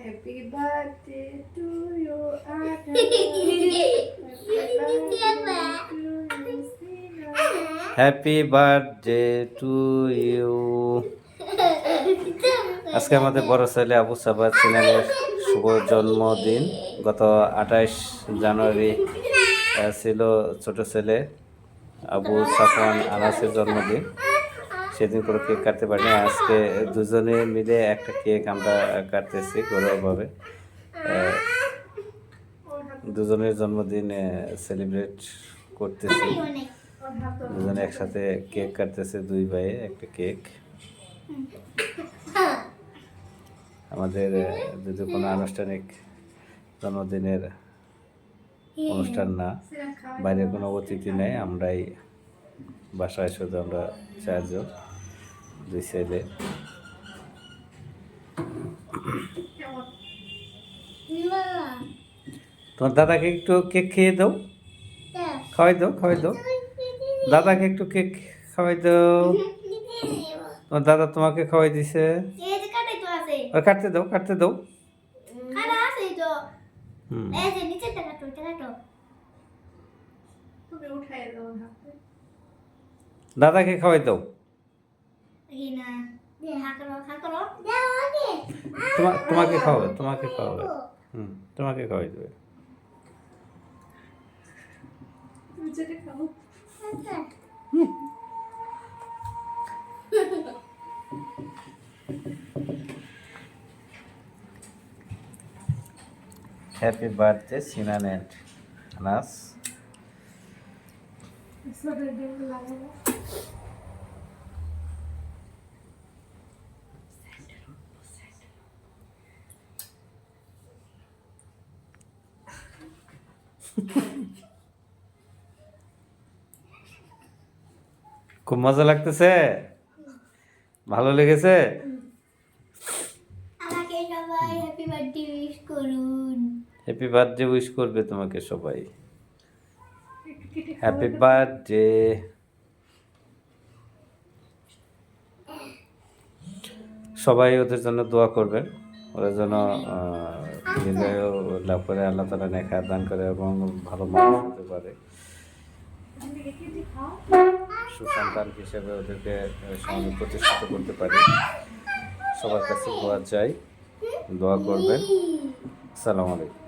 Happy birthday to you, Anna. Happy birthday to you, happy birthday to you আজকে আমাদের বড় ছেলে আবু সাবাদ সিনানের শুভ জন্মদিন। গত আঠাইশ জানুয়ারি ছিল ছোট ছেলে আবু সাফওয়ান আনাসের জন্মদিন। সেদিন করে কেক কাটতে পারিনি। আজকে দুজনে মিলে একটা কেক আমরা কাটতেছি আহ, দুজনের জন্মদিন সেলিব্রেট করতেছি। দুজনে একসাথে কেক কাটতেছে দুই ভাইয়ে একটা কেক। আমাদের যদি কোনো আনুষ্ঠানিক জন্মদিনের অনুষ্ঠান না বাইরে কোনো অতিথি নেই আমরাই বাসায় শুধু আমরা চারজন। দুই ছেলে তোমার দাদাকে একটু কেক খেয়ে দাও। খাওয়াই দাও খাওয়াই দাও। দাদাকে একটু কেক খাওয়াই দাও। তোমার দাদা তোমাকে খাওয়াই দিছে। কাটতে দাও কাটতে দাও। দাদাকে খাওয়াই দাও। তোমাকে খাওয়াবে তোমাকে খাওয়াবে হুম তোমাকে খাওয়াই দেবে তুমি যেটা খাও happy birthday Sinan and Anas খুব মজা লাগতেছে? ভালো লেগেছে? আমাকে সবাই হ্যাপি বার্থডে উইশ করুন। হ্যাপি বার্থডে উইশ করবে তোমাকে সবাই। হ্যাপি বার্থডে সবাই ওদের জন্য দোয়া করবেন। ওরা যেন লাভ করে আল্লাহ তালা নেখা দান করে এবং ভালো মানুষ হতে পারে। সুসন্তান হিসেবে ওদেরকে সমাজে প্রতিষ্ঠিত করতে পারি। সবার কাছে দোয়া চাই। দোয়া করবেন। আসসালামু আলাইকুম।